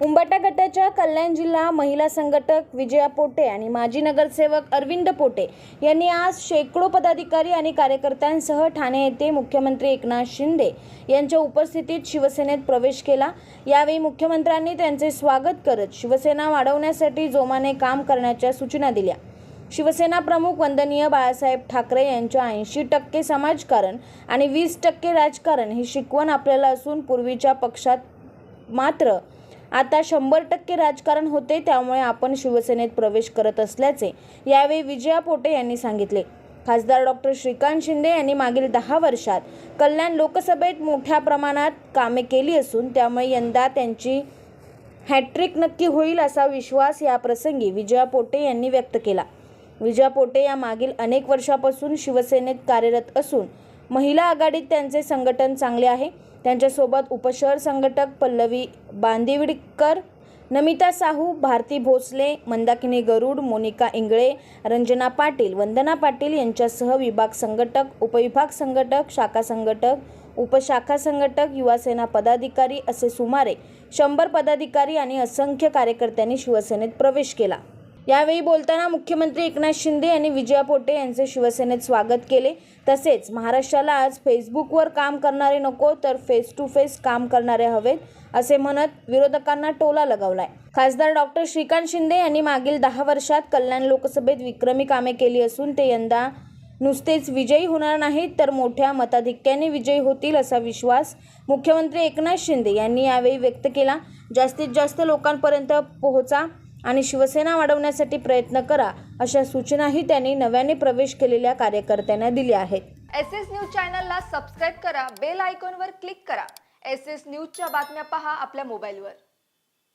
उंबाटा गटाच्या कल्याण जिल्हा महिला संघटक विजया पोटे आणि माजी नगरसेवक अरविंद पोटे यांनी आज शेकडो पदाधिकारी आणि कार्यकर्त्यांसह ठाणे येथे मुख्यमंत्री एकनाथ शिंदे यांच्या उपस्थितीत शिवसेनेत प्रवेश केला. यावेळी मुख्यमंत्र्यांनी त्यांचे स्वागत करत शिवसेना वाढवण्यासाठी जोमाने काम करण्याच्या सूचना दिल्या. शिवसेना प्रमुख वंदनीय बाळासाहेब ठाकरे यांच्या ऐंशी टक्के समाजकारण आणि वीस टक्के राजकारण ही शिकवण आपल्याला असून पूर्वीच्या पक्षात मात्र आता शंभर टक्के राजकारण होते त्यामुळे आपण शिवसेनेत प्रवेश करत असल्याचे यावेळी विजया पोटे यांनी सांगितले. खासदार डॉक्टर श्रीकांत शिंदे यांनी मागील दहा वर्षात कल्याण लोकसभेत मोठ्या प्रमाणात कामे केली असून त्यामुळे यंदा त्यांची हॅट्रिक नक्की होईल असा विश्वास या प्रसंगी विजया पोटे यांनी व्यक्त केला. विजया पोटे या मागील अनेक वर्षापासून शिवसेनेत कार्यरत असून महिला आघाडीत त्यांचे संघटन चांगले आहे. त्यांच्यासोबत उपशहर संघटक पल्लवी बांदिवडकर नमिता साहू भारती भोसले मंदाकिनी गरुड मोनिका इंगळे रंजना पाटील वंदना पाटील यांच्यासह विभाग संघटक उपविभाग संघटक शाखा संघटक उपशाखा संघटक युवासेना पदाधिकारी असे सुमारे शंभर पदाधिकारी आणि असंख्य कार्यकर्त्यांनी शिवसेनेत प्रवेश केला. यावेळी बोलताना मुख्यमंत्री एकनाथ शिंदे यांनी विजया पोटे यांचे शिवसेनेत स्वागत केले. तसेच महाराष्ट्राला आज फेसबुकवर काम करणारे नको तर फेस टू फेस काम करणारे हवेत असे म्हणत विरोधकांना टोला लगावलाय. खासदार डॉक्टर श्रीकांत शिंदे यांनी मागील दहा वर्षात कल्याण लोकसभेत विक्रमी कामे केली असून ते यंदा नुसतेच विजयी होणार नाहीत तर मोठ्या मताधिक्याने विजयी होतील असा विश्वास मुख्यमंत्री एकनाथ शिंदे यांनी यावेळी व्यक्त केला. जास्तीत जास्त लोकांपर्यंत पोहोचा आणि शिवसेना वाढवण्यासाठी प्रयत्न करा अशा सूचनाही त्यांनी नव्याने प्रवेश केलेल्या कार्यकर्त्यांना दिल्या आहेत. एस एस न्यूज चॅनलला सबस्क्राईब करा बेल आयकॉनवर क्लिक करा. एस एस न्यूजच्या बातम्या पहा आपल्या मोबाईलवर.